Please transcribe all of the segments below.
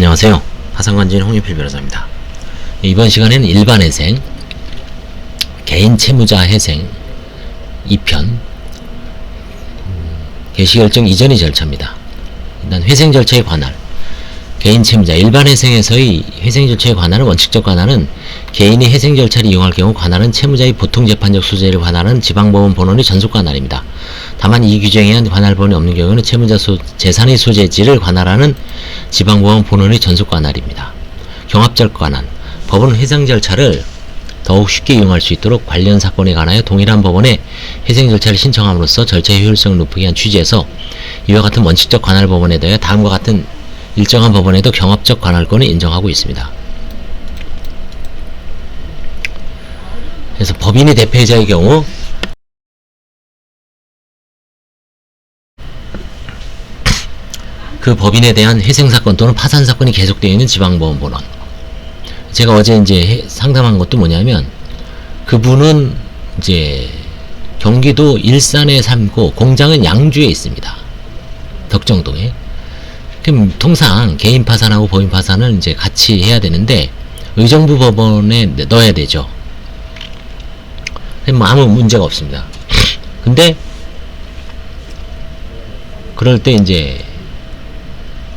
안녕하세요. 화상관진 홍유필 변호사입니다. 이번 시간에는 일반 회생, 개인 채무자 회생 2편, 음, 개시 결정 이전의 절차입니다. 일단 회생 절차에 관할, 개인 채무자, 일반 회생에서의 회생 절차에 관할은 원칙적 관할은 개인이 회생 절차를 이용할 경우 관할은 채무자의 보통 재판적 소재를 관할은 지방법원 본원의 전속 관할입니다. 다만 이 규정에 의한 관할 본이 없는 경우는 채무자 소, 재산의 소재지를 관할하는 지방법원 본원의 전속 관할입니다. 경합적 관할, 법원 회생 절차를 더욱 쉽게 이용할 수 있도록 관련 사건에 관하여 동일한 법원에 회생 절차를 신청함으로써 절차의 효율성을 높이기 위한 취지에서 이와 같은 원칙적 관할 법원에 대해 다음과 같은 일정한 법원에도 경합적 관할권을 인정하고 있습니다. 그래서 법인이 대표자의 경우 그 법인에 대한 회생사건 또는 파산사건이 계속되어 있는 지방법원 본원. 제가 어제 이제 해- 상담한 것도 뭐냐면 그분은 이제 경기도 일산에 살고 공장은 양주에 있습니다. 덕정동에. 그럼 통상 개인 파산하고 법인 파산을 이제 같이 해야 되는데 의정부 법원에 넣어야 되죠. 뭐 아무 문제가 없습니다. 근데 그럴 때 이제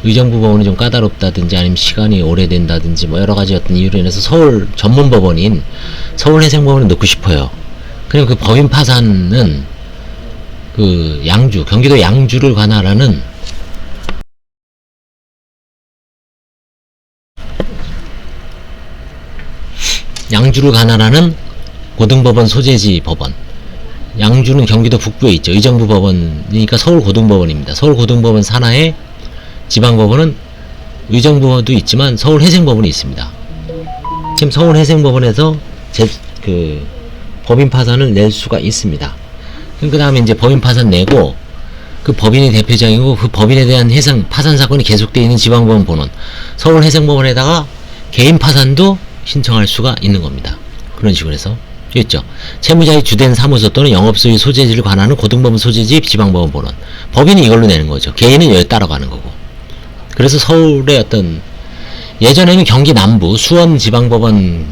의정부 법원이 좀 까다롭다든지 아니면 시간이 오래된다든지 뭐 여러 가지 어떤 이유로 인해서 서울 전문 법원인 서울회생법원에 넣고 싶어요. 그럼 그 법인 파산은 그 양주 경기도 양주를 관할하는 양주를 관할하는 고등법원 소재지 법원. 양주는 경기도 북부에 있죠. 의정부 법원이니까 서울 고등법원입니다. 서울 고등법원 산하에 지방법원은 의정부도 있지만 서울 회생법원이 있습니다. 지금 서울 회생법원에서 제, 그 법인 파산을 낼 수가 있습니다. 그 다음에 이제 법인 파산 내고 그 법인이 대표장이고 그 법인에 대한 해상 파산 사건이 계속되어 있는 지방법원 본원 서울 회생법원에다가 개인 파산도 신청할 수가 있는 겁니다. 그런 식으로 해서 있죠. 채무자의 주된 사무소 또는 영업소의 소재지를 관하는 고등법원 소재지 지방법원 본원 법인이 이걸로 내는 거죠. 개인은 여기 따라가는 거고. 그래서 서울의 어떤 예전에는 경기 남부 수원 지방법원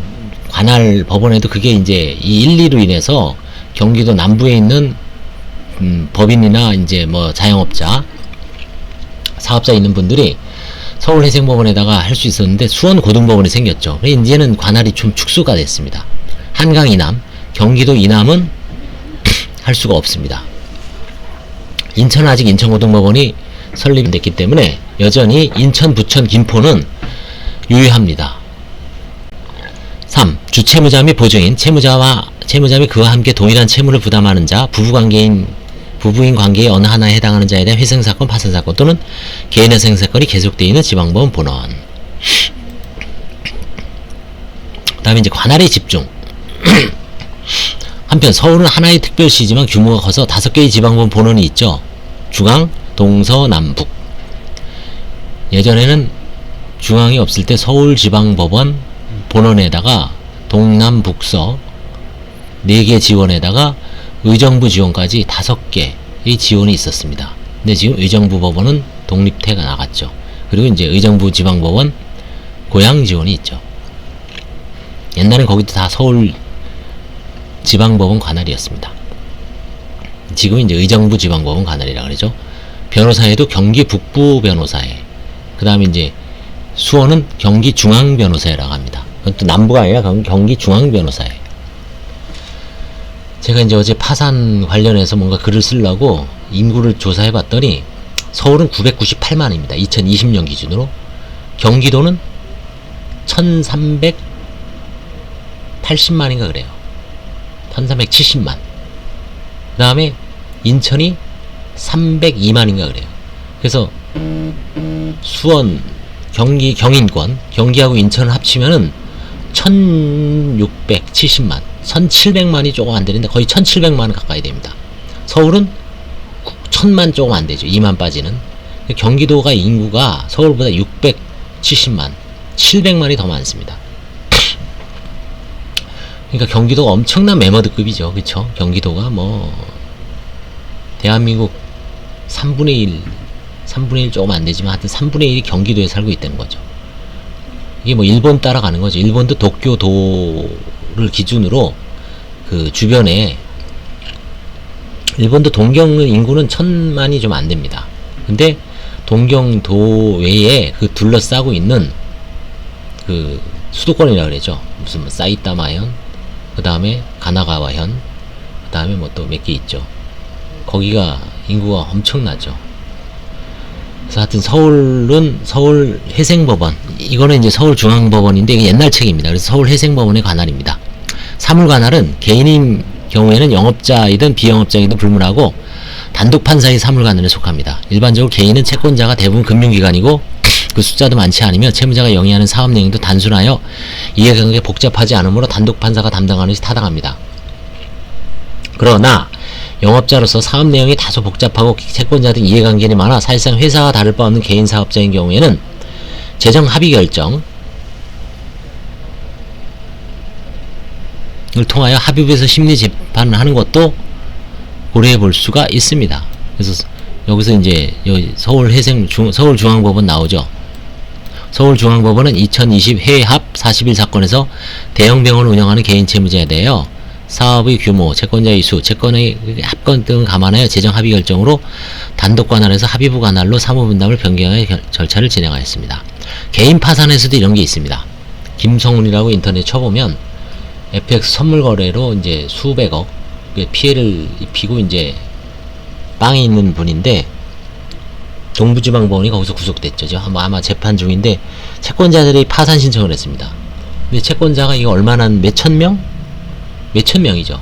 관할 법원에도 그게 이제 이 1, 2로 인해서 경기도 남부에 있는 음, 법인이나 이제 뭐 자영업자 사업자 있는 분들이 서울회생법원에다가 할 수 있었는데 수원 고등법원이 생겼죠. 이제는 관할이 좀 축소가 됐습니다. 한강 이남, 경기도 이남은 할 수가 없습니다. 인천 아직 인천고등법원이 설립됐기 때문에 여전히 인천, 부천, 김포는 유효합니다. 3. 주채무자 및 보증인, 채무자와 채무자 및 그와 함께 동일한 채무를 부담하는 자, 부부관계인 부부인 관계의 어느 하나에 해당하는 자에 대한 회생사건, 파산사건 또는 개인 회생사건이 계속되어 있는 지방법원 본원. 그 다음에 이제 관할의 집중. 한편 서울은 하나의 특별시지만 규모가 커서 다섯 개의 지방법원 본원이 있죠. 중앙, 동서, 남북. 예전에는 중앙이 없을 때 서울지방법원 본원에다가 동남, 북서 네개 지원에다가 의정부 지원까지 다섯 개의 지원이 있었습니다. 근데 지금 의정부 법원은 독립태가 나갔죠. 그리고 이제 의정부 지방법원 고양 지원이 있죠. 옛날엔 거기도 다 서울 지방법원 관할이었습니다. 지금 이제 의정부 지방법원 관할이라 그러죠. 변호사에도 경기 북부 변호사회, 그 다음에 이제 수원은 경기 중앙 변호사회라고 합니다. 그것도 남부가 아니라 경- 경기 중앙 변호사회. 제가 이제 어제 파산 관련해서 뭔가 글을 쓰려고 인구를 조사해 봤더니 서울은 998만입니다. 2020년 기준으로. 경기도는 1380만인가 그래요. 1370만. 그 다음에 인천이 302만인가 그래요. 그래서 수원, 경기, 경인권, 경기하고 인천을 합치면은 1670만, 1700만이 조금 안 되는데 거의 1700만 가까이 됩니다. 서울은 1000만 조금 안 되죠. 2만 빠지는. 경기도가 인구가 서울보다 670만, 700만이 더 많습니다. 그러니까 경기도가 엄청난 매머드급이죠. 그쵸? 경기도가 뭐, 대한민국 3분의 1, 3분의 1 조금 안 되지만 하여튼 3분의 1이 경기도에 살고 있다는 거죠. 이게 뭐 일본 따라가는 거죠. 일본도 도쿄도 를 기준으로 그 주변에 일본도 동경 인구는 천만이 좀 안 됩니다. 근데 동경도 외에 그 둘러싸고 있는 그 수도권이라 그러죠. 무슨 뭐 사이타마현, 그 다음에 가나가와현, 그 다음에 뭐 또 몇 개 있죠. 거기가 인구가 엄청나죠. 그래서 하여튼 서울은 서울 회생법원 이거는 이제 서울중앙법원인데 옛날 책입니다. 그래서 서울 회생법원의 관할입니다. 사물관할은 개인인 경우에는 영업자이든 비영업자이든 불문하고 단독 판사의 사물관할에 속합니다. 일반적으로 개인은 채권자가 대부분 금융기관이고 그 숫자도 많지 않으며 채무자가 영위하는 사업 내용도 단순하여 이해관계 복잡하지 않으므로 단독 판사가 담당하는 것이 타당합니다. 그러나 영업자로서 사업 내용이 다소 복잡하고 채권자 등 이해관계는 많아 사실상 회사와 다를 바 없는 개인 사업자인 경우에는 재정 합의 결정 통하여 합의부에서 심리 재판을 하는 것도 고려해 볼 수가 있습니다. 그래서 여기서 이제 여기 서울회생 중, 서울 중앙법원 나오죠. 서울 중앙법원은 2020 해외합 41 사건에서 대형 병원을 운영하는 개인 채무자에 대하여 사업의 규모, 채권자의 수, 채권의 합건 등을 감안하여 재정 합의 결정으로 단독 관할에서 합의부 관할로 사무 분담을 변경하여 결- 절차를 진행하였습니다. 개인 파산에서도 이런 게 있습니다. 김성훈이라고 인터넷 쳐보면 FX 선물 거래로 이제 수백억 피해를 입히고 이제 빵에 있는 분인데 동부지방법원이 거기서 구속됐죠. 아마- 재판 중인데 채권자들이 파산 신청을 했습니다. 근데 채권자가 이거 얼마나 몇천 명? 몇천 명이죠.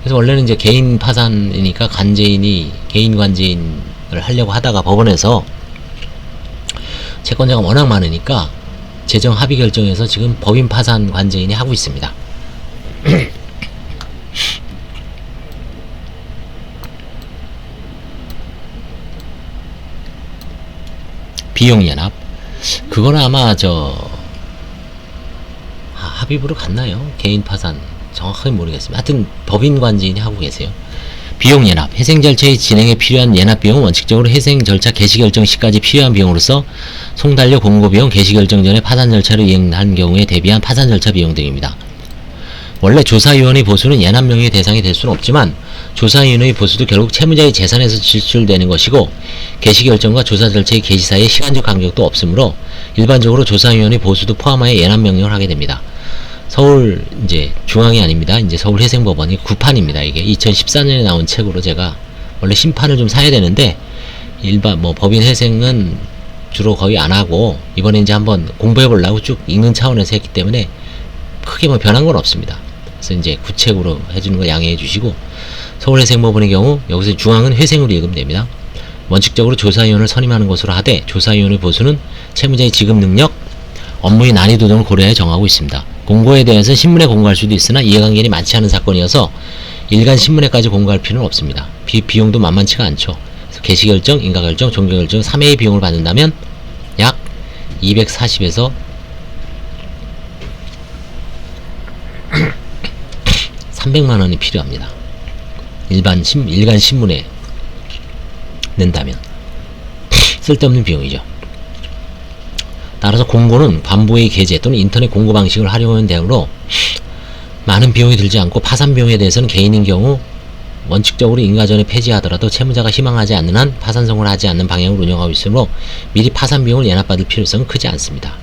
그래서 원래는 이제 개인 파산이니까 관제인이 개인 관제인을 하려고 하다가 법원에서 채권자가 워낙 많으니까 재정 합의 결정에서 지금 법인 파산 관제인이 하고 있습니다. 비용연합 그거는 아마 저 아, 합의부로 갔나요? 개인 파산 정확하게 모르겠습니다. 하여튼 법인 관제인이 하고 계세요. 비용 연합 회생 절차의 진행에 필요한 연합 비용은 원칙적으로 회생 절차 개시 결정 시까지 필요한 비용으로서 송달료 공고 비용 개시 결정 전에 파산 절차를 이행한 경우에 대비한 파산 절차 비용 등입니다. 원래 조사위원의 보수는 예납 명의의 대상이 될 수는 없지만 조사위원의 보수도 결국 채무자의 재산에서 지출되는 것이고 개시 결정과 조사 절차의 개시 사이에 시간적 간격도 없으므로 일반적으로 조사위원의 보수도 포함하여 예납 명령을 하게 됩니다. 서울 이제 중앙이 아닙니다. 이제 서울 회생법원이 구판입니다. 이게 2014년에 나온 책으로 제가 원래 심판을 좀 사야 되는데 일반 뭐 법인 회생은 주로 거의 안 하고 이번에 이제 한번 공부해 보려고 쭉 읽는 차원에서 했기 때문에 크게 뭐 변한 건 없습니다. 그래서 이제 구책으로 해주는 거 양해해 주시고 서울회생법원의 경우 여기서 중앙은 회생으로 읽으면 됩니다. 원칙적으로 조사위원을 선임하는 것으로 하되 조사위원의 보수는 채무자의 지급 능력, 업무의 난이도 등을 고려해 정하고 있습니다. 공고에 대해서 신문에 공고할 수도 있으나 이해관계이 많지 않은 사건이어서 일간 신문에까지 공고할 필요는 없습니다. 비, 비용도 만만치가 않죠. 개시결정, 인가결정, 종결결정 3회의 비용을 받는다면 약 240에서 300만 원이 필요합니다. 일반 신, 일간 신문에 낸다면 쓸데없는 비용이죠. 따라서 공고는 관부의 게재 또는 인터넷 공고 방식을 활용하는 대으로 많은 비용이 들지 않고 파산 비용에 대해서는 개인인 경우 원칙적으로 인가전에 폐지하더라도 채무자가 희망하지 않는 한 파산성을 하지 않는 방향으로 운영하고 있으므로 미리 파산 비용을 예납받을 필요성은 크지 않습니다.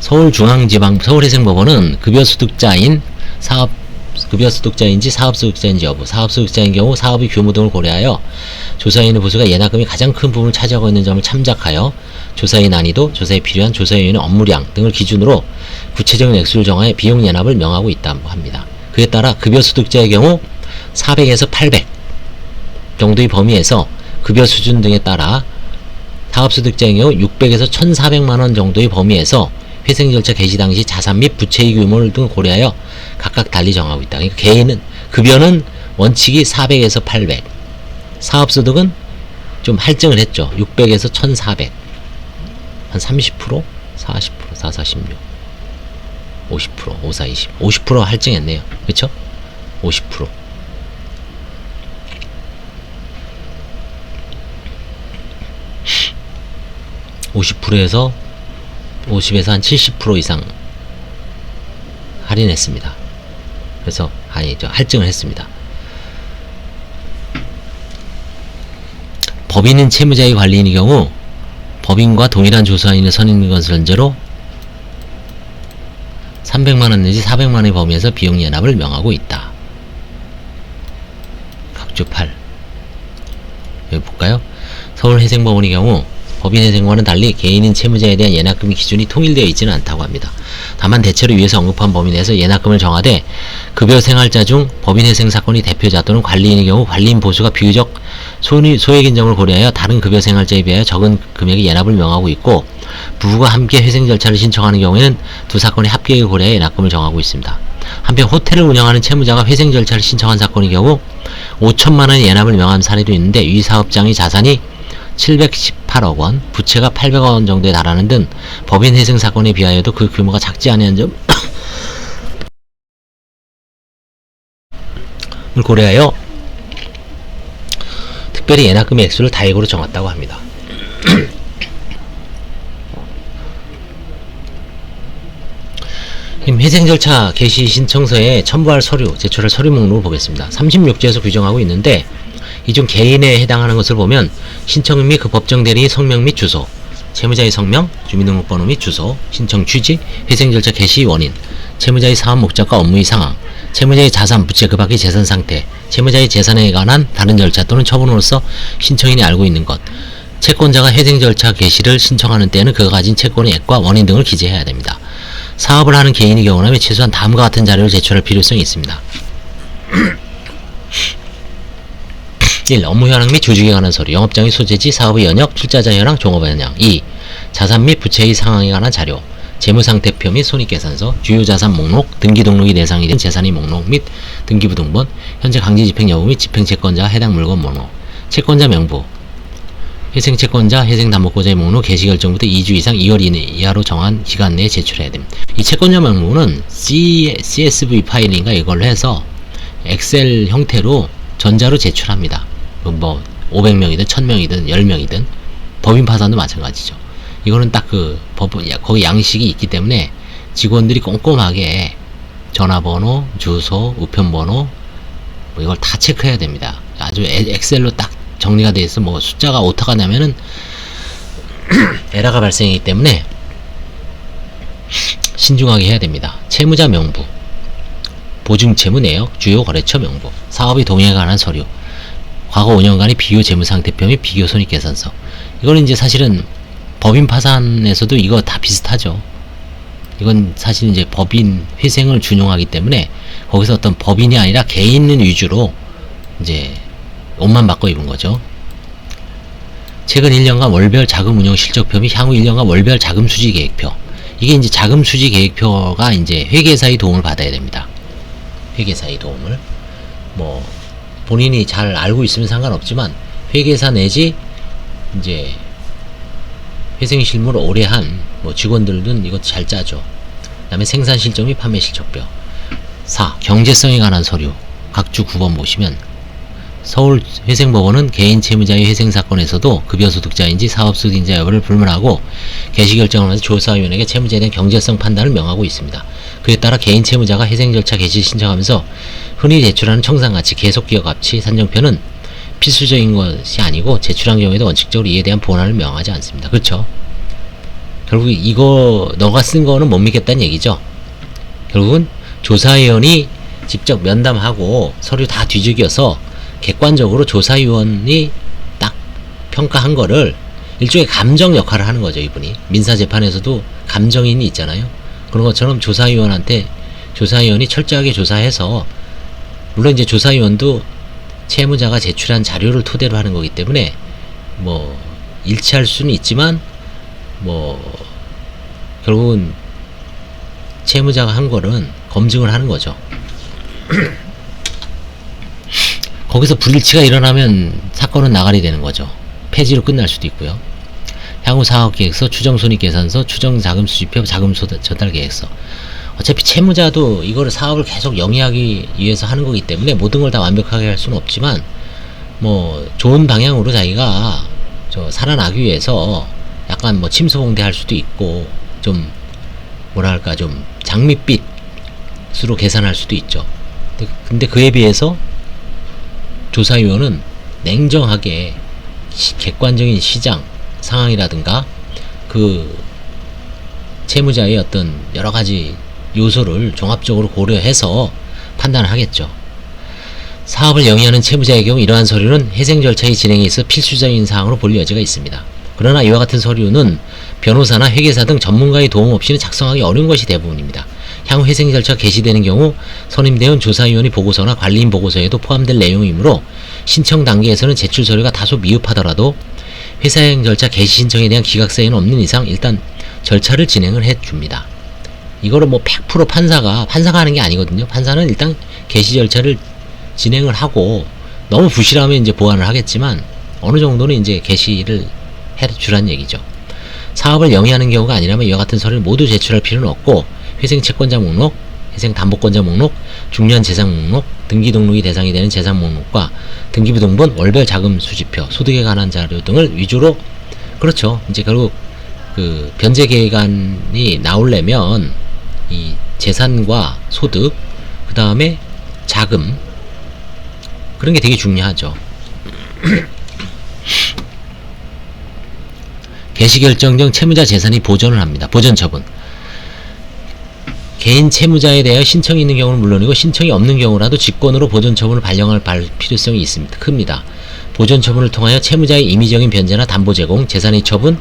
서울중앙지방 서울회생법원은 급여소득자인 사업 급여 소득자인지 사업 소득자인지 여부, 사업 소득자인 경우 사업의 규모 등을 고려하여 조사인의 보수가 예납금이 가장 큰 부분을 차지하고 있는 점을 참작하여 조사의 난이도, 조사에 필요한 조사위원의 업무량 등을 기준으로 구체적인 액수를 정하여 비용 예납을 명하고 있다고 합니다. 그에 따라 급여 소득자의 경우 400에서 800 정도의 범위에서 급여 수준 등에 따라 사업소득자의 경우 600에서 1,400만 원 정도의 범위에서 회생 절차 개시 당시 자산 및 부채의 규모를 등 고려하여 각각 달리 정하고 있다. 그러니까 개인은 급여는 원칙이 400에서 800, 사업소득은 좀 할증을 했죠. 600에서 1,400, 한 30%, 40%, 4, 46, 50%, 5, 4, 20, 50% 할증했네요. 그렇죠? 50%. (50%에서) 50에서 한 70% 이상 할인했습니다. 그래서 아니 저 할증을 했습니다. 법인은 채무자의 관리인의 경우 법인과 동일한 것을 전제로 300만원 내지 400만원의 범위에서 비용 연합을 명하고 있다. 각주 8 여기 볼까요? 서울회생법원의 경우 법인회생과는 달리 개인인 채무자에 대한 예납금 기준이 통일되어 있지는 않다고 합니다. 다만 대체로 위에서 언급한 범위 내에서 예납금을 정하되 급여 생활자 중 법인 회생 사건이 대표자 또는 관리인의 경우 관리인 보수가 비교적 소니- 소액 인정을 고려하여 다른 급여 생활자에 비하여 적은 금액의 예납을 명하고 있고 부부가 함께 회생 절차를 신청하는 경우에는 두 사건의 합계를 고려해 예납금을 정하고 있습니다. 한편 호텔을 운영하는 채무자가 회생 절차를 신청한 사건의 경우 5천만 원의 예납을 명한 사례도 있는데 위 사업장의 자산이 718억 원, 부채가 800억 원 정도에 달하는 등 법인 회생 사건에 비하여도 그 규모가 작지 않은 점 을 고려하여 특별히 예납금의 액수를 다액으로 정했다고 합니다. 회생 절차 개시 신청서에 첨부할 서류, 제출할 서류 목록을 보겠습니다. 36조에서 규정하고 있는데 이중 개인에 해당하는 것을 보면 신청 및 그 법정 대리의 성명 및 주소, 채무자의 성명, 주민등록번호 및 주소, 신청 취지, 회생 절차 개시 원인, 채무자의 사업 목적과 업무의 상황, 채무자의 자산, 부채 그 밖의 재산 상태, 채무자의 재산에 관한 다른 절차 또는 처분으로서 신청인이 알고 있는 것, 채권자가 회생 절차 개시를 신청하는 때에는 그가 가진 채권의 액과 원인 등을 기재해야 됩니다. 사업을 하는 개인의 경우라면 최소한 다음과 같은 자료를 제출할 필요성이 있습니다. 1. 업무 현황 및 조직에 관한 서류, 영업장의 소재지, 사업의 연역, 출자자 현황, 종업 현황 2. 자산 및 부채의 상황에 관한 자료, 재무상태표 및 손익계산서, 주요 자산 목록, 등기 등록이 대상이 된 재산의 목록 및 등기부 등본, 현재 강제 집행 여부 및 집행 채권자 해당 물건 목록, 채권자 명부, 회생 채권자, 회생 담보권자의 목록 개시 결정부터 2주 이상 2월 이내 이하로 정한 기간 내에 제출해야 됩니다. 이 채권자 명부는 C, CSV 파일인가 이걸로 해서 엑셀 형태로 전자로 제출합니다. 뭐 500명이든 1000명이든 10명이든 법인 파산도 마찬가지죠. 이거는 딱그 야, 거기 양식이 있기 때문에 직원들이 꼼꼼하게 전화번호, 주소, 우편번호 뭐 이걸 다 체크해야 됩니다. 아주 에- 엑셀로 딱 정리가 돼 있어 뭐 숫자가 오타가 나면은 에러가 발생하기 때문에 신중하게 해야 됩니다. 채무자 명부, 보증채무 내역, 주요 거래처 명부, 사업의 동행에 관한 서류, 과거 5년간의 비교 재무 상태표 및 비교 손익 계산서. 이거는 이제 사실은 법인 파산에서도 이거 다 비슷하죠. 이건 사실 이제 법인 회생을 준용하기 때문에 거기서 어떤 법인이 아니라 개인 위주로 이제 옷만 바꿔 입은 거죠. 최근 1년간 월별 자금 운용 실적표 및 향후 1년간 월별 자금 수지 계획표. 이게 이제 자금 수지 계획표가 이제 회계사의 도움을 받아야 됩니다. 회계사의 도움을. 뭐, 본인이 잘 알고 있으면 상관없지만, 회계사 내지, 이제, 회생 실무를 오래 한, 뭐, 직원들은 이것 잘 짜죠. 그 다음에 생산 실적 및 판매 실적표. 4. 경제성에 관한 서류. 각주 9번 보시면, 서울 회생법원은 개인 채무자의 회생 사건에서도 급여소득자인지 사업소득인지 여부를 불문하고 개시결정을 하면서 조사위원에게 채무자에 대한 경제성 판단을 명하고 있습니다. 그에 따라 개인 채무자가 회생 절차 개시 신청하면서 흔히 제출하는 청산가치, 계속기여가치, 산정표는 필수적인 것이 아니고 제출한 경우에도 원칙적으로 이에 대한 보완을 명하지 않습니다. 그렇죠? 결국 이거 너가 쓴 거는 못 믿겠다는 얘기죠. 결국은 조사위원이 직접 면담하고 서류 다 뒤죽여서 객관적으로 조사위원이 딱 평가한 거를 일종의 감정 역할을 하는 거죠, 이분이. 민사재판에서도 감정인이 있잖아요. 그런 것처럼 조사위원한테 조사위원이 철저하게 조사해서 물론 이제 조사위원도 채무자가 제출한 자료를 토대로 하는 거기 때문에 뭐 일치할 수는 있지만 뭐 결국은 채무자가 한 거는 검증을 하는 거죠. 거기서 불일치가 일어나면 사건은 나가리 되는 거죠. 폐지로 끝날 수도 있고요. 향후 사업계획서, 추정손익계산서, 추정자금수집표, 자금전달계획서. 어차피 채무자도 이거를 사업을 계속 영위하기 위해서 하는 거기 때문에 모든 걸 다 완벽하게 할 수는 없지만 뭐 좋은 방향으로 자기가 저 살아나기 위해서 약간 뭐 침소봉대 할 수도 있고 좀 뭐랄까 좀 장밋빛으로 계산할 수도 있죠. 근데 그에 비해서 조사위원은 냉정하게 시- 객관적인 시장 상황이라든가 그 채무자의 어떤 여러 가지 요소를 종합적으로 고려해서 판단을 하겠죠. 사업을 영위하는 채무자의 경우 이러한 서류는 회생 절차의 진행에 있어 필수적인 사항으로 볼 여지가 있습니다. 그러나 이와 같은 서류는 변호사나 회계사 등 전문가의 도움 없이는 작성하기 어려운 것이 대부분입니다. 향후 회생 절차 개시되는 경우 선임대원 조사위원의 보고서나 관리인 보고서에도 포함될 내용이므로 신청 단계에서는 제출 서류가 다소 미흡하더라도 회사행 절차 개시 신청에 대한 기각사유는 없는 이상 일단 절차를 진행을 해 줍니다. 이거를 뭐 100% 판사가 판사가 하는 게 아니거든요. 판사는 일단 개시 절차를 진행을 하고 너무 부실하면 이제 보완을 하겠지만 어느 정도는 이제 개시를 해 주란 얘기죠. 사업을 영위하는 경우가 아니라면 이와 같은 서류를 모두 제출할 필요는 없고 회생 채권자 목록, 회생 담보권자 목록, 중요한 재산 목록, 등기 등록이 대상이 되는 재산 목록과 등기부 등본, 월별 자금 수집표, 소득에 관한 자료 등을 위주로 그렇죠. 이제 결국 그 변제 계획안이 나오려면 이 재산과 소득, 그 다음에 자금 그런 게 되게 중요하죠. 개시 결정 전 채무자 재산이 보존을 합니다. 보존 처분. 개인 채무자에 대하여 신청이 있는 경우는 물론이고 신청이 없는 경우라도 직권으로 보존 처분을 발령할 발- 필요성이 있습니다. 큽니다. 보존 처분을 통하여 채무자의 임의적인 변제나 담보 제공, 재산의 처분,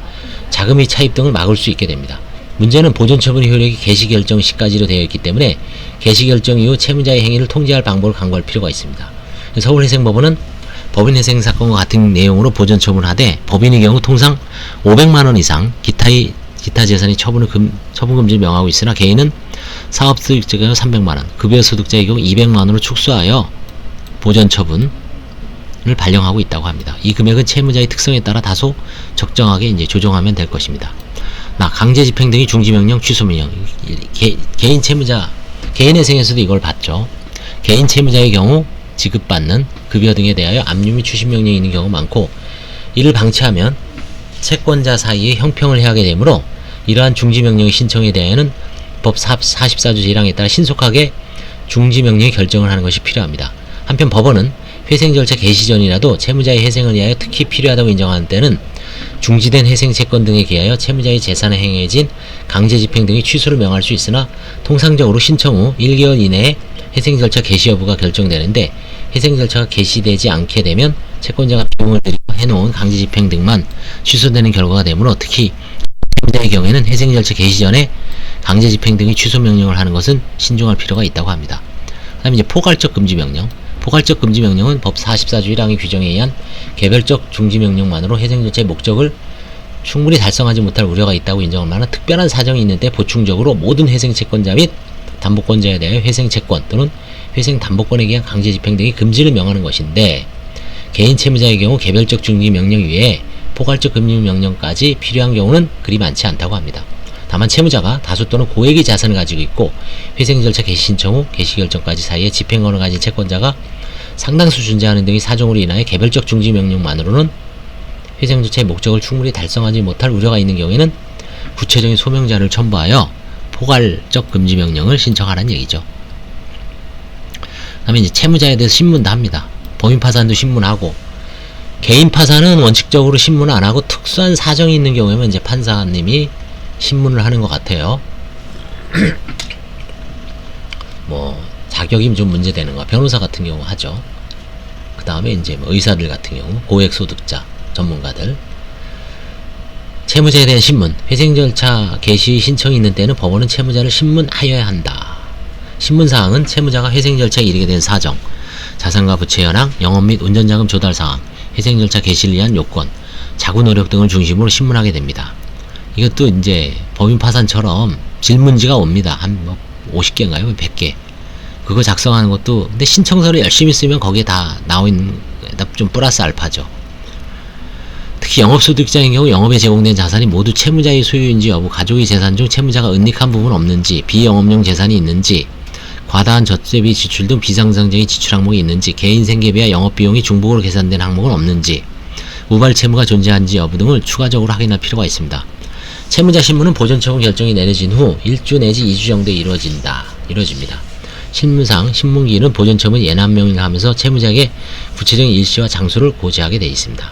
자금의 차입 등을 막을 수 있게 됩니다. 문제는 보존 처분의 효력이 개시 결정 시까지로 되어 있기 때문에 개시 결정 이후 채무자의 행위를 통제할 방법을 강구할 필요가 있습니다. 서울회생법원은 법인회생 사건과 같은 내용으로 보존 처분하되 법인의 경우 통상 500만 원 이상 기타의 기타 재산의 처분을 금, 처분 금지를 명하고 있으나 개인은 사업 수익자가 300만 원, 급여 소득자의 경우 200만 원으로 축소하여 보전 처분을 발령하고 있다고 합니다. 이 금액은 채무자의 특성에 따라 다소 적정하게 이제 조정하면 될 것입니다. 나 강제 집행 등의 중지 명령, 취소 명령. 개, 개인 채무자 개인회생에서도 이걸 봤죠. 개인 채무자의 경우 지급받는 급여 등에 대하여 압류 및 추심 명령이 있는 경우가 많고 이를 방치하면 채권자 사이에 형평을 해하게 되므로 이러한 중지 명령의 신청에 대하여는 법 44조 제1항에 따라 신속하게 중지 명령의 결정을 하는 것이 필요합니다. 한편 법원은 회생 절차 개시 전이라도 채무자의 회생을 위하여 특히 필요하다고 인정하는 때는 중지된 회생 채권 등에 기하여 채무자의 재산에 행해진 강제 집행 등의 취소를 명할 수 있으나 통상적으로 신청 후 1개월 이내에 회생 절차 개시 여부가 결정되는데 회생 절차가 개시되지 않게 되면 채권자가 비용을 들이고 해놓은 강제 집행 등만 취소되는 결과가 되므로 특히 채무자의 경우에는 회생 절차 개시 전에 강제 집행 등의 취소 명령을 하는 것은 신중할 필요가 있다고 합니다. 그 다음에 이제 포괄적 금지 명령. 포괄적 금지 명령은 법 44조 1항의 규정에 의한 개별적 중지 명령만으로 회생 절차의 목적을 충분히 달성하지 못할 우려가 있다고 인정할 만한 특별한 사정이 있는 때 보충적으로 모든 회생 채권자 및 담보권자에 대하여 회생 채권 또는 회생 담보권에 의한 강제 집행 등의 금지를 명하는 것인데 개인 채무자의 경우 개별적 중지 명령 이외에 포괄적 금지 명령까지 필요한 경우는 그리 많지 않다고 합니다. 다만 채무자가 다수 또는 고액의 자산을 가지고 있고 회생 절차 개시 신청 후 개시 결정까지 사이에 집행권을 가진 채권자가 상당수 존재하는 등의 사정으로 인하여 개별적 중지 명령만으로는 회생 절차의 목적을 충분히 달성하지 못할 우려가 있는 경우에는 구체적인 소명자를 첨부하여 포괄적 금지 명령을 신청하라는 얘기죠. 그다음에 이제 채무자에 대해서 신문도 합니다. 범인 파산도 신문하고 개인 파산은 원칙적으로 신문 안 하고 특수한 사정이 있는 경우에만 이제 판사님이 신문을 하는 것 같아요. 뭐 자격이 좀 문제되는 거 변호사 같은 경우 하죠. 그 다음에 이제 뭐 의사들 같은 경우 고액 소득자 전문가들 채무자에 대한 신문 회생 절차 개시 신청이 있는 때는 법원은 채무자를 신문하여야 한다. 신문 사항은 채무자가 회생 절차에 이르게 된 사정, 자산과 부채 현황, 영업 및 운전자금 조달 사항, 회생 절차 개시를 위한 요건, 자구 노력 등을 중심으로 신문하게 됩니다. 이것도 이제 법인 파산처럼 질문지가 옵니다. 한 뭐 50개인가요? 100개. 그거 작성하는 것도 근데 신청서를 열심히 쓰면 거기에 다 나와 있는 좀 플러스 알파죠. 특히 영업소득자인 경우 영업에 제공된 자산이 모두 채무자의 소유인지 여부, 가족의 재산 중 채무자가 은닉한 부분 없는지, 비영업용 재산이 있는지, 과다한 젖세비 지출 등 비상상적인 지출 항목이 있는지, 개인 생계비와 영업비용이 중복으로 계산된 항목은 없는지, 우발 채무가 존재하는지 여부 등을 추가적으로 확인할 필요가 있습니다. 채무자 신문은 보존처분 결정이 내려진 후 1주 내지 2주 정도에 이루어진다. 이루어집니다. 실무상 신문기일은 보존처분 예납 명령하면서 채무자에게 구체적인 일시와 장소를 고지하게 되어 있습니다.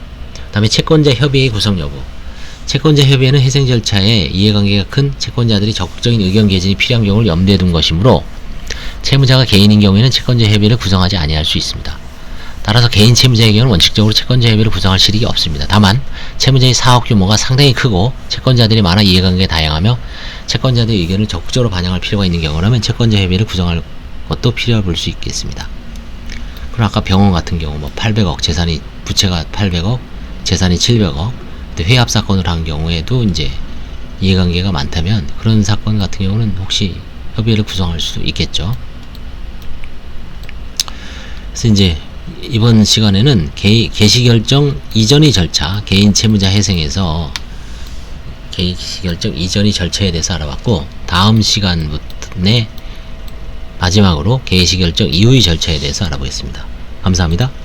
다음에 채권자 협의의 구성 여부. 채권자 협의회는 회생 절차에 이해관계가 큰 채권자들이 적극적인 의견 개진이 필요한 경우를 염두에 둔 것이므로 채무자가 개인인 경우에는 채권자 협의회를 구성하지 아니할 수 있습니다. 따라서 개인 채무자의 경우는 원칙적으로 채권자 협의를 구성할 실익이 없습니다. 다만 채무자의 사업 규모가 상당히 크고 채권자들이 많아 이해관계가 다양하며 채권자들의 의견을 적극적으로 반영할 필요가 있는 경우라면 채권자 협의를 구성할 것도 필요해 볼 수 있겠습니다. 그럼 아까 병원 같은 경우 뭐 800억 재산이 부채가 800억 재산이 700억 근데 회합 사건을 한 경우에도 이제 이해관계가 많다면 그런 사건 같은 경우는 혹시 협의회를 구성할 수도 있겠죠. 그래서 이제 이번 시간에는 개, 개시 결정 이전의 절차, 개인 채무자 회생에서 개시 결정 이전의 절차에 대해서 알아봤고 다음 시간에 마지막으로 개시 결정 이후의 절차에 대해서 알아보겠습니다. 감사합니다.